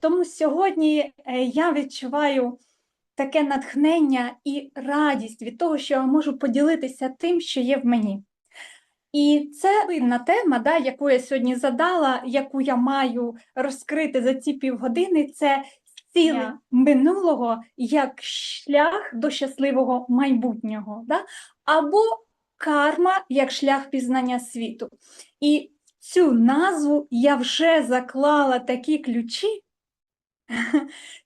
Тому сьогодні е, я відчуваю таке натхнення і радість від того, що я можу поділитися тим, що є в мені. І це винна тема, да, яку я сьогодні задала, яку я маю розкрити за ці півгодини, це зцілення минулого як шлях до щасливого майбутнього, да? або карма як шлях пізнання світу. І цю назву я вже заклала такі ключі,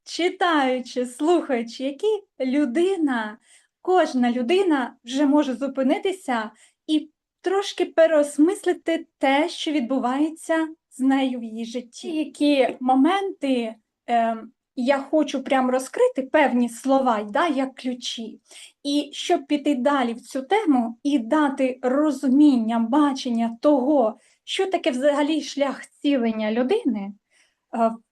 читаючи, слухаючи, які людина, кожна людина вже може зупинитися і трошки переосмислити те, що відбувається з нею в її житті. Які моменти е, я хочу прям розкрити певні слова, да, як ключі. І щоб піти далі в цю тему і дати розуміння, бачення того, що таке взагалі шлях цілення людини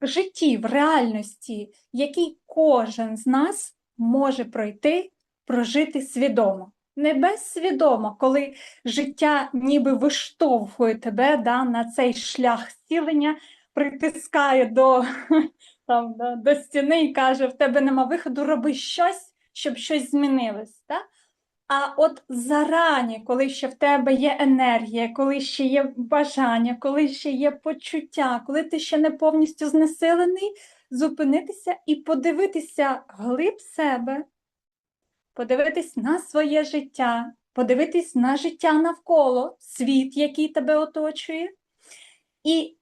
в житті, в реальності, який кожен з нас може пройти, прожити свідомо. Не безсвідомо, коли життя ніби виштовхує тебе да, на цей шлях зцілення, притискає до, там, да, до стіни і каже: в тебе нема виходу, роби щось, щоб щось змінилось. Да? А от зарані, коли ще в тебе є енергія, коли ще є бажання, коли ще є почуття, коли ти ще не повністю знесилений, зупинитися і подивитися глиб себе, подивитись на своє життя, подивитись на життя навколо, світ, який тебе оточує. І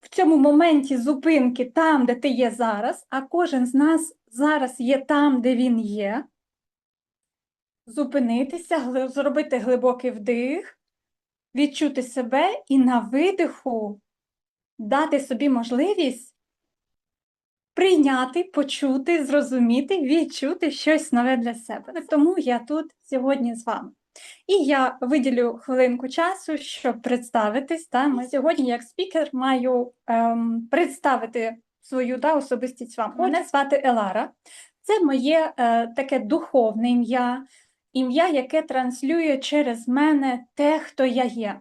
в цьому моменті зупинки там, де ти є зараз, а кожен з нас зараз є там, де він є зупинитися, зробити глибокий вдих, відчути себе і на видиху дати собі можливість прийняти, почути, зрозуміти, відчути щось нове для себе. Тому я тут сьогодні з вами. І я виділю хвилинку часу, щоб представитись. Та ми сьогодні, як спікер, маю ем, представити свою та, особистість вам. Мене звати Елара. Це моє е, таке духовне ім'я, ім'я, яке транслює через мене те, хто я є.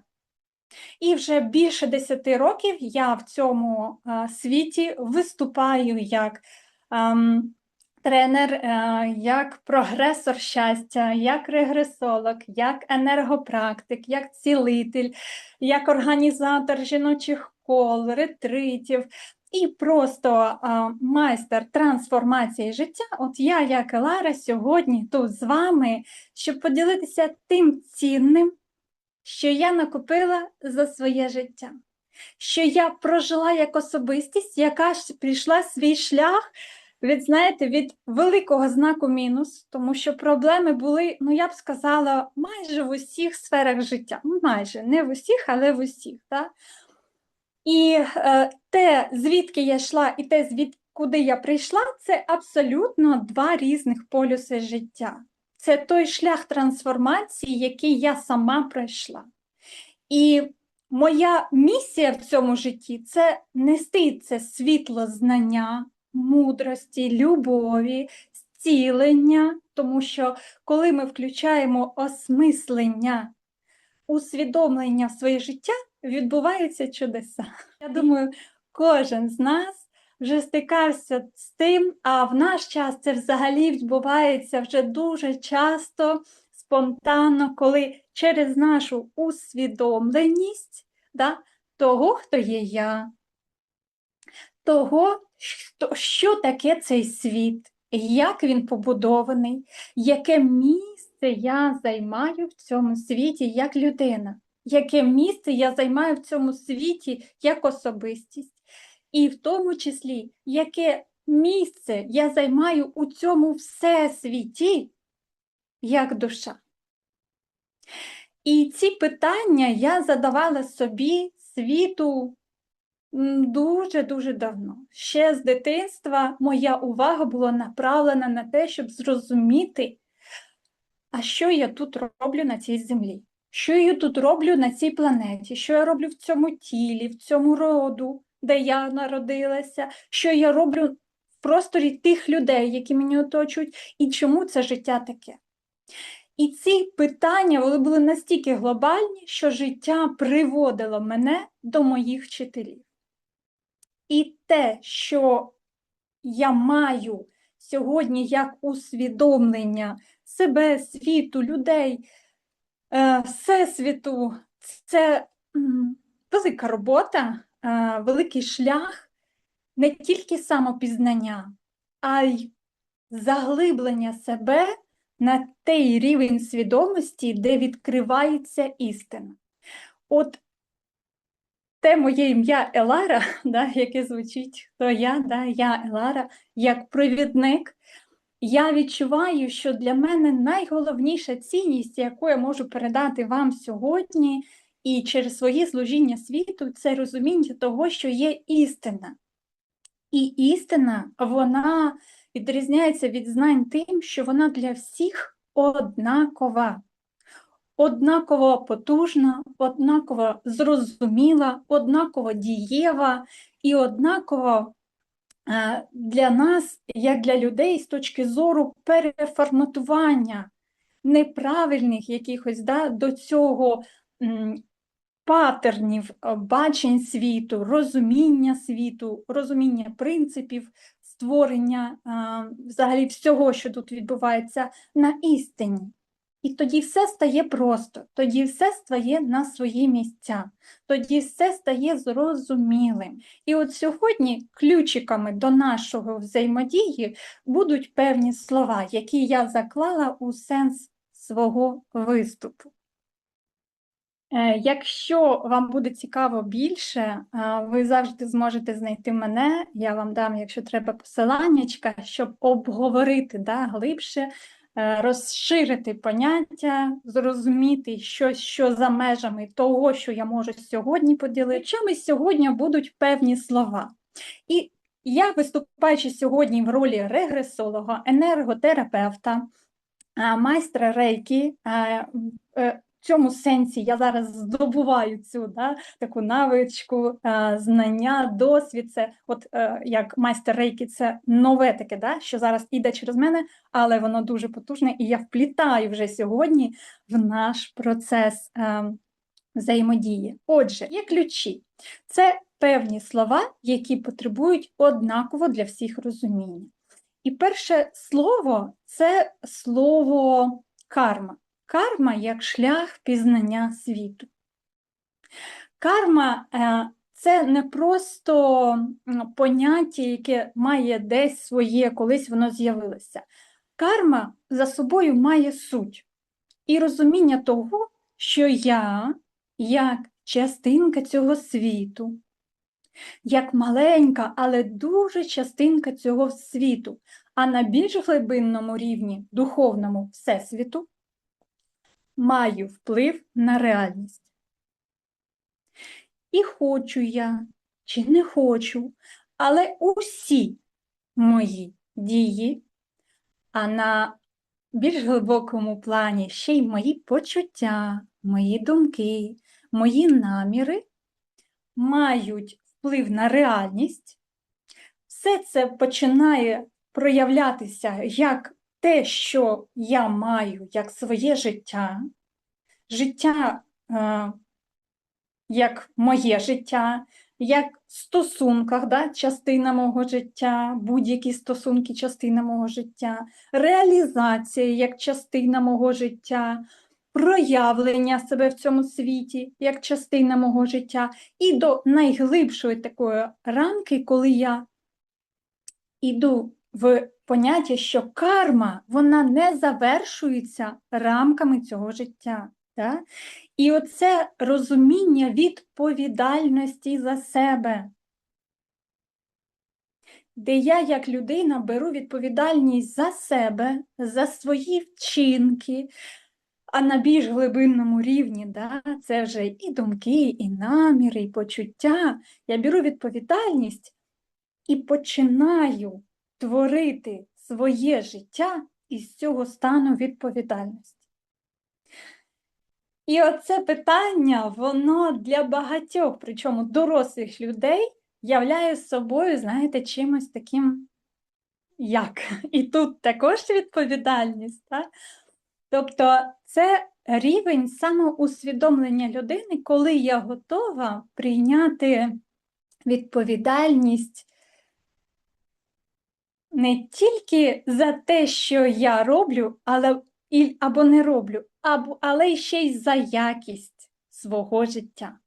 І вже більше 10 років я в цьому е, світі виступаю як ем, тренер, е, як прогресор щастя, як регресолог, як енергопрактик, як цілитель, як організатор жіночих кол, ретритів. І просто а, майстер трансформації життя. От я, як Елара, сьогодні тут з вами, щоб поділитися тим цінним, що я накопила за своє життя, що я прожила як особистість, яка ж прийшла свій шлях від, знаєте, від великого знаку мінус, тому що проблеми були, ну я б сказала, майже в усіх сферах життя. Ну, майже не в усіх, але в усіх. Так? І е, те, звідки я йшла, і те, звід, я прийшла, це абсолютно два різних полюси життя. Це той шлях трансформації, який я сама пройшла. І моя місія в цьому житті це нести це світло знання, мудрості, любові, зцілення, тому що коли ми включаємо осмислення, усвідомлення в своє життя, відбуваються чудеса. Я думаю, кожен з нас вже стикався з тим, а в наш час це взагалі відбувається вже дуже часто, спонтанно, коли через нашу усвідомленість да, того, хто є я, того, що, що таке цей світ, як він побудований, яке місце я займаю в цьому світі як людина, яке місце я займаю в цьому світі як особистість, і в тому числі, яке місце я займаю у цьому всесвіті як душа. І ці питання я задавала собі світу дуже-дуже давно. Ще з дитинства моя увага була направлена на те, щоб зрозуміти, а що я тут роблю на цій землі, що я тут роблю на цій планеті, що я роблю в цьому тілі, в цьому роду, де я народилася, що я роблю в просторі тих людей, які мені оточують, і чому це життя таке. І ці питання вони були настільки глобальні, що життя приводило мене до моїх вчителів. І те, що я маю сьогодні як усвідомлення себе, світу, людей, всесвіту, це велика робота, е, великий шлях не тільки самопізнання, а й заглиблення себе на той рівень свідомості, де відкривається істина. От те моє ім'я Елара, да, яке звучить, то я, да, я Елара, як провідник, я відчуваю, що для мене найголовніша цінність, яку я можу передати вам сьогодні, і через своє служіння світу, це розуміння того, що є істина. І істина, вона відрізняється від знань тим, що вона для всіх однакова однаково потужна, однаково зрозуміла, однаково дієва і однаково для нас, як для людей, з точки зору переформатування неправильних якихось да, до цього патернів е, бачень світу, розуміння світу, розуміння принципів. Створення е, взагалі всього, що тут відбувається на істині. І тоді все стає просто, тоді все стає на свої місця, тоді все стає зрозумілим. І от сьогодні ключиками до нашого взаємодії будуть певні слова, які я заклала у сенс свого виступу. Е, якщо вам буде цікаво більше, ви завжди зможете знайти мене, я вам дам, якщо треба, посиланнячка, щоб обговорити да, глибше Е, розширити поняття, зрозуміти щось, що за межами того, що я можу сьогодні поділити. Чими сьогодні будуть певні слова. І я, виступаючи сьогодні в ролі регресолога, енерготерапевта, майстра рейки, е, цьому сенсі я зараз здобуваю цю да, таку навичку, знання, досвід. Це от е, як майстер рейки, це нове таке, да, що зараз іде через мене, але воно дуже потужне, і я вплітаю вже сьогодні в наш процес е, взаємодії. Отже, є ключі. Це певні слова, які потребують однаково для всіх розуміння. І перше слово це слово карма. Карма як шлях пізнання світу. Карма е, це не просто поняття, яке має десь своє, колись воно з'явилося. Карма за собою має суть і розуміння того, що я, як частинка цього світу, як маленька, але дуже частинка цього світу, а на більш глибинному рівні духовному всесвіту маю вплив на реальність. І хочу я, чи не хочу, але усі мої дії, а на більш глибокому плані ще й мої почуття, мої думки, мої наміри мають вплив на реальність. Все це починає проявлятися як те, що я маю як своє життя, життя е, як моє життя, як в стосунках, да, частина мого життя, будь-які стосунки, частина мого життя, реалізація як частина мого життя, проявлення себе в цьому світі як частина мого життя, і до найглибшої такої рамки, коли я іду в поняття, що карма вона не завершується рамками цього життя. Так? І оце розуміння відповідальності за себе, де я, як людина, беру відповідальність за себе, за свої вчинки, а на більш глибинному рівні, да, це вже і думки, і наміри, і почуття. Я беру відповідальність і починаю творити своє життя із цього стану відповідальності. І оце питання, воно для багатьох, причому дорослих людей, являє собою, знаєте, чимось таким як. І тут також відповідальність. Так? Тобто це рівень самоусвідомлення людини, коли я готова прийняти відповідальність не тільки за те, що я роблю, але і, або не роблю, або, але ще й за якість свого життя.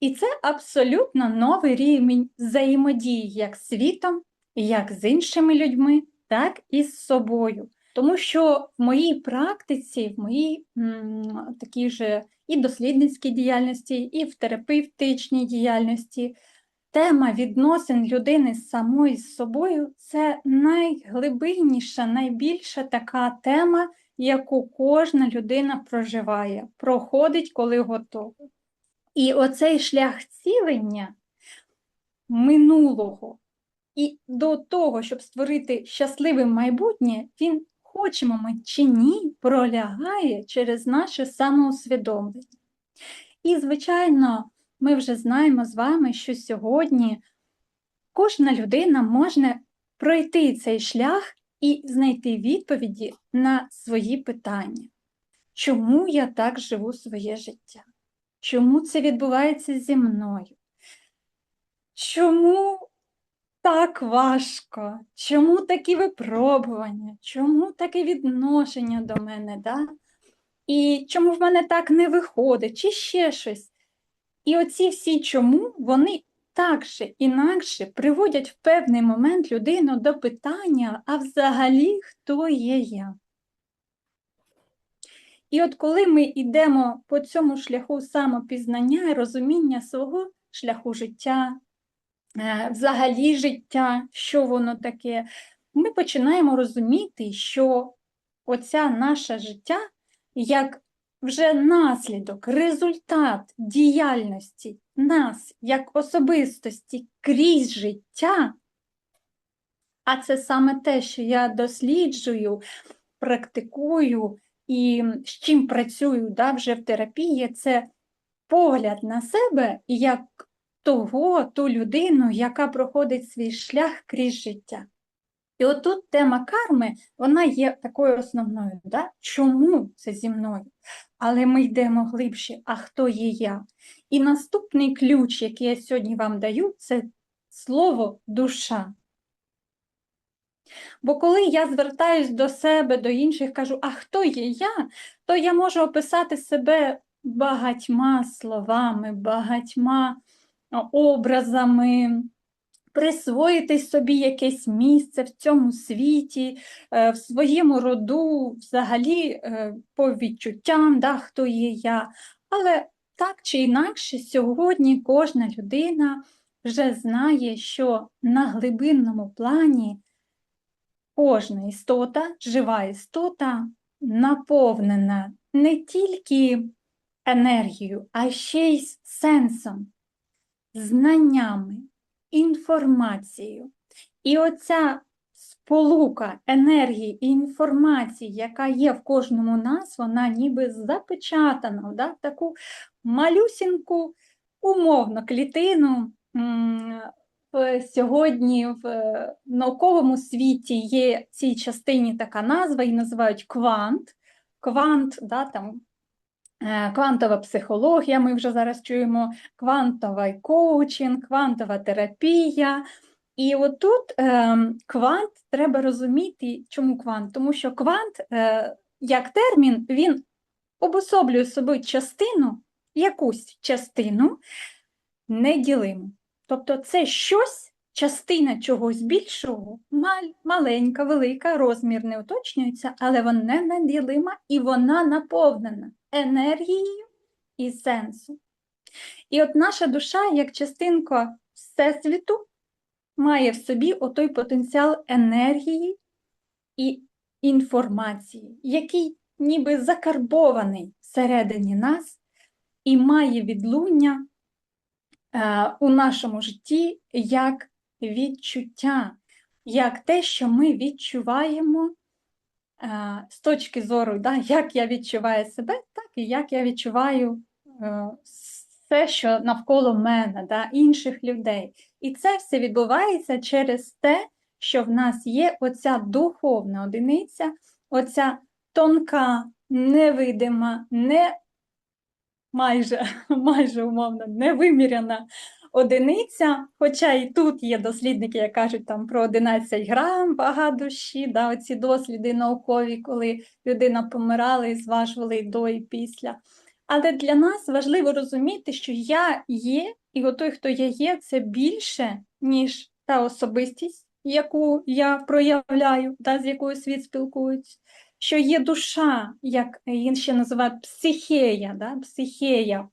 І це абсолютно новий рівень взаємодії як з світом, як з іншими людьми, так і з собою. Тому що в моїй практиці, в моїй такій же і дослідницькій діяльності, і в терапевтичній діяльності тема відносин людини з самою з собою це найглибинніша, найбільша така тема, яку кожна людина проживає, проходить, коли готова. І оцей шлях цілення минулого і до того, щоб створити щасливе майбутнє, він, хочемо ми чи ні, пролягає через наше самоусвідомлення. І, звичайно, ми вже знаємо з вами, що сьогодні кожна людина може пройти цей шлях і знайти відповіді на свої питання. Чому я так живу своє життя? Чому це відбувається зі мною? Чому так важко? Чому такі випробування? Чому таке відношення до мене? Да? І чому в мене так не виходить, чи ще щось? І оці всі чому вони так же інакше приводять в певний момент людину до питання, а взагалі хто є я? І от коли ми йдемо по цьому шляху самопізнання і розуміння свого шляху життя, е, взагалі життя, що воно таке, ми починаємо розуміти, що оця наше життя як вже наслідок, результат діяльності нас як особистості крізь життя, а це саме те, що я досліджую, практикую і з чим працюю да, вже в терапії, це погляд на себе як того, ту людину, яка проходить свій шлях крізь життя. І отут тема карми, вона є такою основною. Да? Чому це зі мною? Але ми йдемо глибше, а хто є я? І наступний ключ, який я сьогодні вам даю, це слово душа. Бо коли я звертаюсь до себе, до інших, кажу, а хто є я, то я можу описати себе багатьма словами, багатьма образами, присвоїти собі якесь місце в цьому світі, е, в своєму роду, взагалі е, по відчуттям, да, хто є я. Але так чи інакше, сьогодні кожна людина вже знає, що на глибинному плані кожна істота, жива істота, наповнена не тільки енергією, а ще й сенсом, знаннями, інформацією. І оця сполука енергії і інформації, яка є в кожному нас, вона ніби запечатана да, в таку малюсіньку, умовно, клітину. Сьогодні в науковому світі є цій частині така назва, її називають квант. Квант, да, там Е, квантова психологія, ми вже зараз чуємо, квантовий коучинг, квантова терапія. І отут е, квант треба розуміти, чому квант? Тому що квант, е, як термін, він обособлює собою частину, якусь частину неділиму. Тобто це щось, частина чогось більшого, маленька, велика, розмір не уточнюється, але вона неділима і вона наповнена енергією і сенсом. І от наша душа, як частинка Всесвіту, має в собі отой потенціал енергії і інформації, який ніби закарбований всередині нас і має відлуння е, у нашому житті як відчуття, як те, що ми відчуваємо Е, з точки зору, да, як я відчуваю себе, так і як я відчуваю е, все, що навколо мене, да, інших людей. І це все відбувається через те, що в нас є оця духовна одиниця, оця тонка, невидима, не майже майже умовно невиміряна одиниця, хоча і тут є дослідники, які кажуть там про 11 грам вага душі, да, оці досліди наукові, коли людина помирала і зважували до і після. Але для нас важливо розуміти, що я є, і той, хто я є, це більше, ніж та особистість, яку я проявляю, да, з якою світ спілкується, що є душа, як її ще називають психея, да, психея,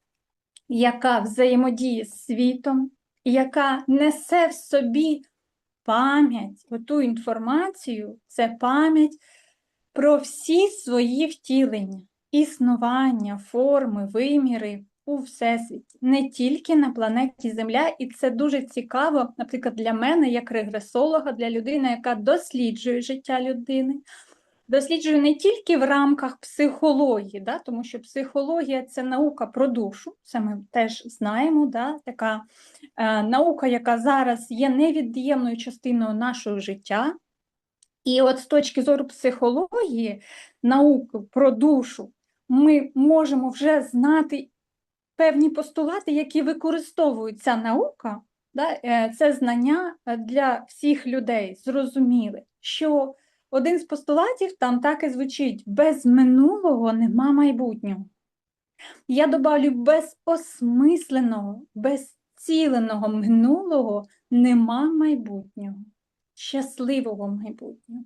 яка взаємодіє з світом, яка несе в собі пам'ять, оту інформацію, це пам'ять про всі свої втілення, існування, форми, виміри у всесвіті, не тільки на планеті Земля, і це дуже цікаво, наприклад, для мене, як регресолога, для людини, яка досліджує життя людини. Досліджую не тільки в рамках психології, да, тому що психологія це наука про душу, це ми теж знаємо, да, така е, наука, яка зараз є невід'ємною частиною нашого життя. І от з точки зору психології, науки про душу, ми можемо вже знати певні постулати, які використовує ця наука, да, е, це знання для всіх людей, зрозуміли, що один з постулатів там так і звучить: без минулого нема майбутнього. Я добавлю без осмисленого, безціленого минулого нема майбутнього, щасливого майбутнього.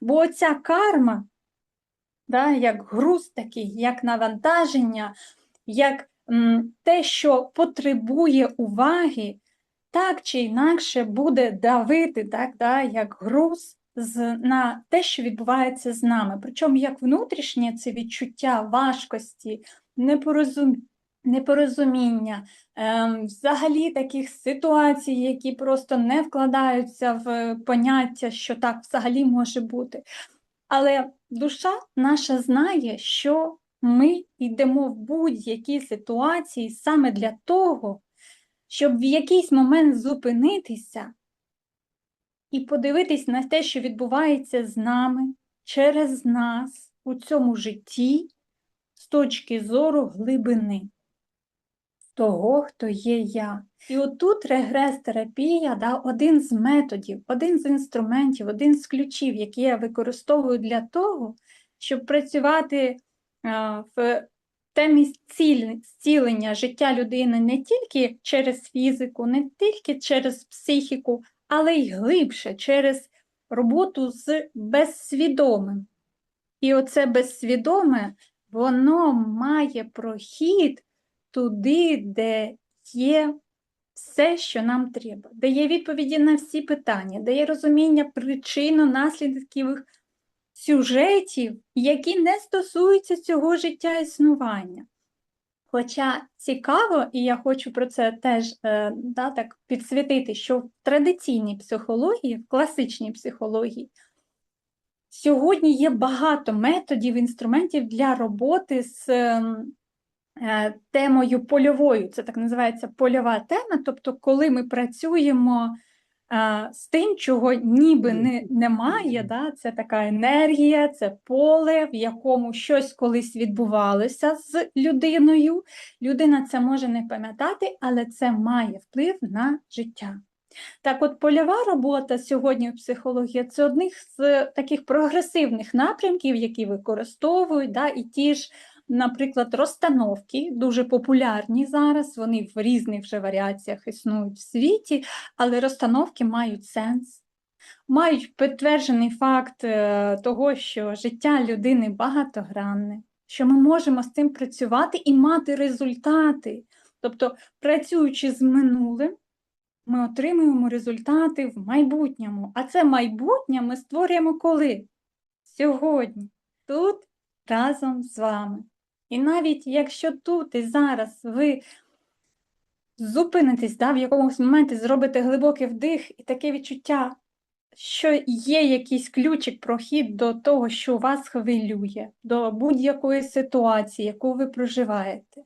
Бо оця карма, да, як груз такий, як навантаження, як м, те, що потребує уваги, так чи інакше буде давити, так, да, як груз з, на те, що відбувається з нами. Причому як внутрішнє це відчуття важкості, непорозум... непорозуміння, ем, взагалі таких ситуацій, які просто не вкладаються в поняття, що так взагалі може бути. Але душа наша знає, що ми йдемо в будь-які ситуації саме для того, щоб в якийсь момент зупинитися і подивитись на те, що відбувається з нами через нас у цьому житті з точки зору глибини того, хто є я. І отут регрес-терапія да, один з методів, один з інструментів, один з ключів, які я використовую для того, щоб працювати а, в темі зцілення життя людини не тільки через фізику, не тільки через психіку, але й глибше через роботу з безсвідомим. І оце безсвідоме, воно має прохід туди, де є все, що нам треба, де є відповіді на всі питання, де є розуміння причинно-наслідкових сюжетів, які не стосуються цього життя існування. Хоча цікаво, і я хочу про це теж е, да, так підсвітити, що в традиційній психології, в класичній психології, сьогодні є багато методів, інструментів для роботи з е, темою польовою. Це так називається польова тема. Тобто, коли ми працюємо з тим, чого ніби не, немає, да? це така енергія, це поле, в якому щось колись відбувалося з людиною. Людина це може не пам'ятати, але це має вплив на життя. Так, от польова робота сьогодні в психології це одних з таких прогресивних напрямків, які використовують, да, і ті ж наприклад, розстановки дуже популярні зараз, вони в різних вже варіаціях існують в світі, але розстановки мають сенс. Мають підтверджений факт е, того, що життя людини багатогранне, що ми можемо з цим працювати і мати результати. Тобто, працюючи з минулим, ми отримуємо результати в майбутньому. А це майбутнє ми створюємо коли? Сьогодні, тут разом з вами. І навіть якщо тут і зараз ви зупинитесь, да, в якомусь моменті зробите глибокий вдих і таке відчуття, що є якийсь ключик, прохід до того, що вас хвилює, до будь-якої ситуації, яку ви проживаєте,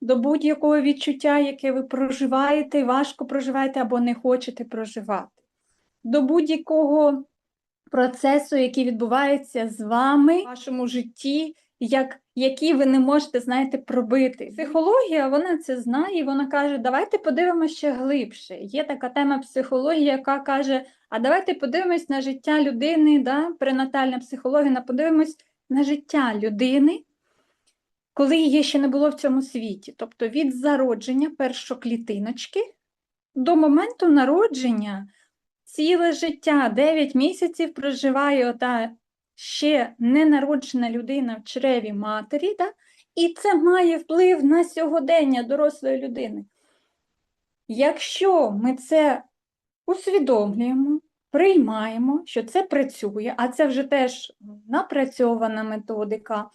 до будь-якого відчуття, яке ви проживаєте, важко проживаєте або не хочете проживати, до будь-якого процесу, який відбувається з вами в вашому житті як, які ви не можете, знаєте, пробити. Психологія, вона це знає, і вона каже, давайте подивимося ще глибше. Є така тема психології, яка каже, а давайте подивимось на життя людини, да, пренатальна психологія, подивимось на життя людини, коли її ще не було в цьому світі. Тобто від зародження першоклітиночки до моменту народження ціле життя, 9 місяців проживає ота ще ненароджена людина в чреві матері, да? і це має вплив на сьогодення дорослої людини. Якщо ми це усвідомлюємо, приймаємо, що це працює, а це вже теж напрацьована методика,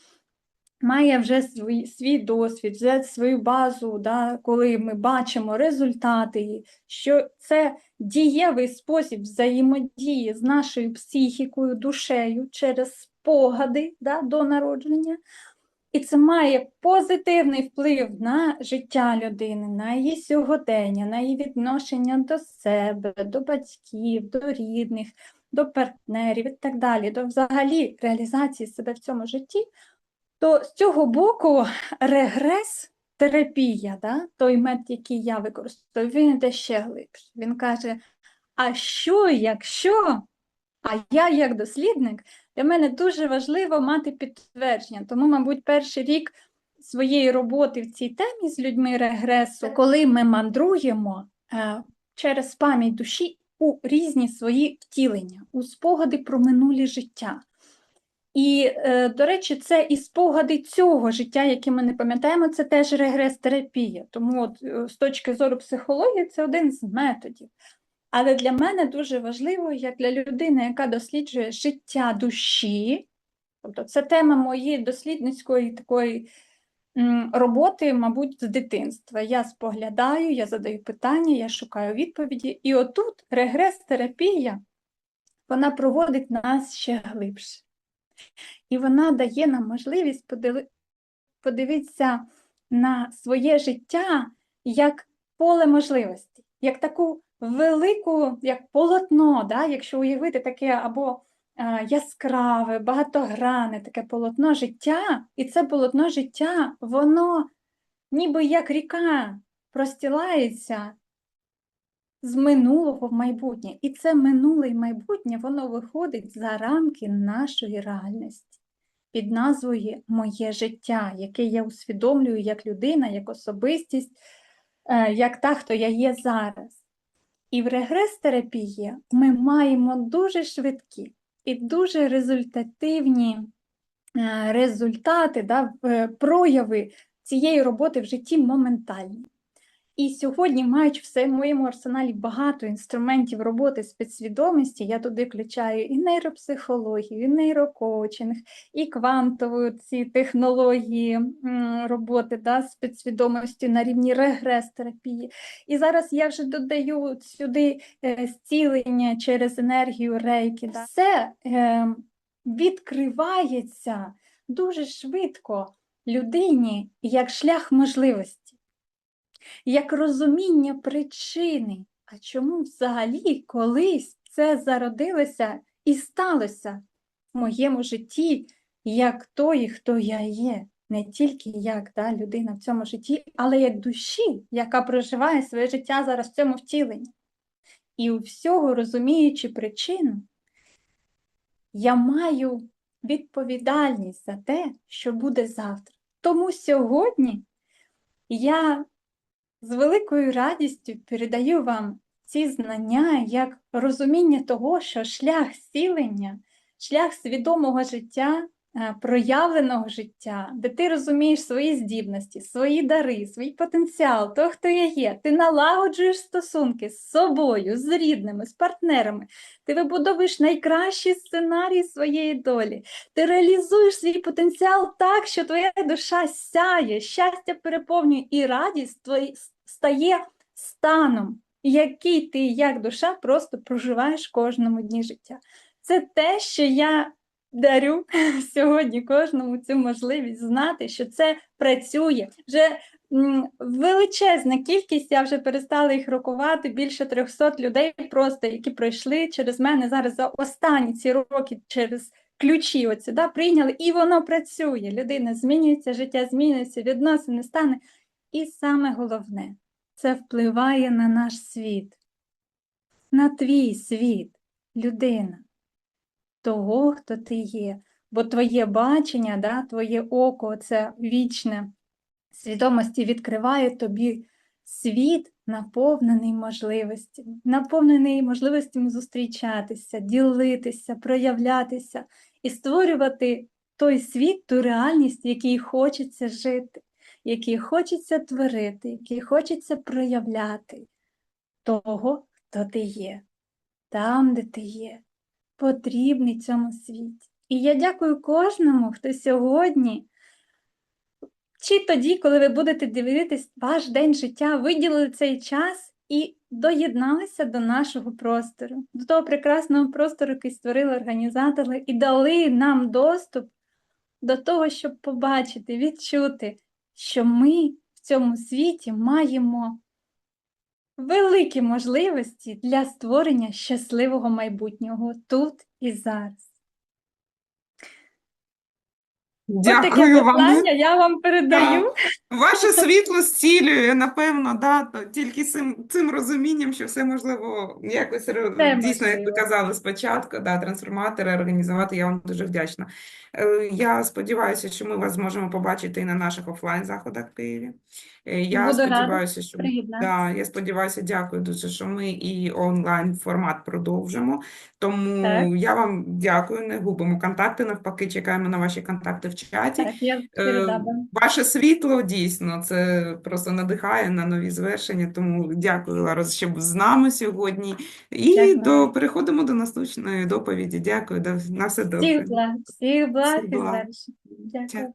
має вже свій, свій досвід, вже свою базу, да, коли ми бачимо результати, що це дієвий спосіб взаємодії з нашою психікою, душею через спогади да, до народження. І це має позитивний вплив на життя людини, на її сьогодення, на її відношення до себе, до батьків, до рідних, до партнерів і так далі, до взагалі реалізації себе в цьому житті, то з цього боку регрес терапія, да, той метод, який я використовую, він йде ще глибше. Він каже: а що, якщо? А я, як дослідник, для мене дуже важливо мати підтвердження. Тому, мабуть, перший рік своєї роботи в цій темі з людьми регресу, коли ми мандруємо е, через пам'ять душі у різні свої втілення, у спогади про минулі життя. І, е, до речі, це і спогади цього життя, яке ми не пам'ятаємо, це теж регрес-терапія. Тому, от, е, з точки зору психології, це один з методів. Але для мене дуже важливо, як для людини, яка досліджує життя душі, тобто це тема моєї дослідницької такої роботи, мабуть, з дитинства. Я споглядаю, я задаю питання, я шукаю відповіді. І отут регрес-терапія, вона проводить нас ще глибше. І вона дає нам можливість подиви- подивитися на своє життя як поле можливостей, як таку велику, як полотно, да? якщо уявити таке або е, яскраве, багатогране таке полотно життя, і це полотно життя, воно ніби як ріка простілається з минулого в майбутнє. І це минуле і майбутнє, воно виходить за рамки нашої реальності під назвою Моє життя, яке я усвідомлюю як людина, як особистість, е, як та, хто я є зараз. І в регрес-терапії ми маємо дуже швидкі і дуже результативні е, результати, да, е, прояви цієї роботи в житті моментальні. І сьогодні, маючи все в моєму арсеналі багато інструментів роботи з підсвідомості, я туди включаю і нейропсихологію, і нейрокоучинг, і квантову ці технології роботи да, з підсвідомості на рівні регрес-терапії. І зараз я вже додаю сюди е, зцілення через енергію рейки. Да. Все е, відкривається дуже швидко людині як шлях можливості як розуміння причини, а чому взагалі колись це зародилося і сталося в моєму житті як тої, хто я є, не тільки як да, людина в цьому житті, але як душі, яка проживає своє життя зараз в цьому втіленні. І у всього розуміючи причину, я маю відповідальність за те, що буде завтра. Тому сьогодні я з великою радістю передаю вам ці знання як розуміння того, що шлях зцілення, шлях свідомого життя, проявленого життя, де ти розумієш свої здібності, свої дари, свій потенціал, то, хто я є, ти налагоджуєш стосунки з собою, з рідними, з партнерами, ти вибудовуєш найкращий сценарій своєї долі, ти реалізуєш свій потенціал так, що твоя душа сяє, щастя переповнює і радість твої стає станом, який ти як душа просто проживаєш кожному дні життя. Це те, що я дарю сьогодні кожному цю можливість знати, що це працює. Вже величезна кількість, я вже перестала їх рахувати, більше 300 людей просто, які пройшли через мене зараз за останні ці роки через ключі оці, да, прийняли, і воно працює. Людина змінюється, життя змінюється, відносини стане. І саме головне, це впливає на наш світ, на твій світ, людина, того, хто ти є. Бо твоє бачення, да, твоє око, це вічне. Свідомості відкриває тобі світ, наповнений можливостями, наповнений можливостями зустрічатися, ділитися, проявлятися і створювати той світ, ту реальність, в якій хочеться жити, в якій хочеться творити, в якій хочеться проявляти того, хто ти є, там, де ти є, потрібний цьому світі. І я дякую кожному, хто сьогодні чи тоді, коли ви будете дивитись ваш день життя, виділили цей час і доєдналися до нашого простору, до того прекрасного простору, який створили організатори, і дали нам доступ до того, щоб побачити, відчути, що ми в цьому світі маємо великі можливості для створення щасливого майбутнього тут і зараз. От таке Дякую вам. я вам передаю. Ваше світло зцілює, напевно, да, то тільки цим, цим розумінням, що все можливо якось Все дійсно, як ви казали спочатку, да, трансформатори організувати, я вам дуже вдячна. Е, Я сподіваюся, що ми вас зможемо побачити і на наших офлайн-заходах в Києві. Е, Я Буду рада сподіваюся, що да, я сподіваюся, дякую дуже, що ми і онлайн формат продовжимо. Тому Так. я вам дякую, не губимо контакти, навпаки, чекаємо на ваші контакти в чаті. Так, я Е. Ваше світло дійсно це просто надихає на нові звершення. Тому дякую, Ларо, що з нами сьогодні. І Дякую. до переходимо до наступної доповіді. Дякую, на все добре. Всіх благ, всіх благ Всіх і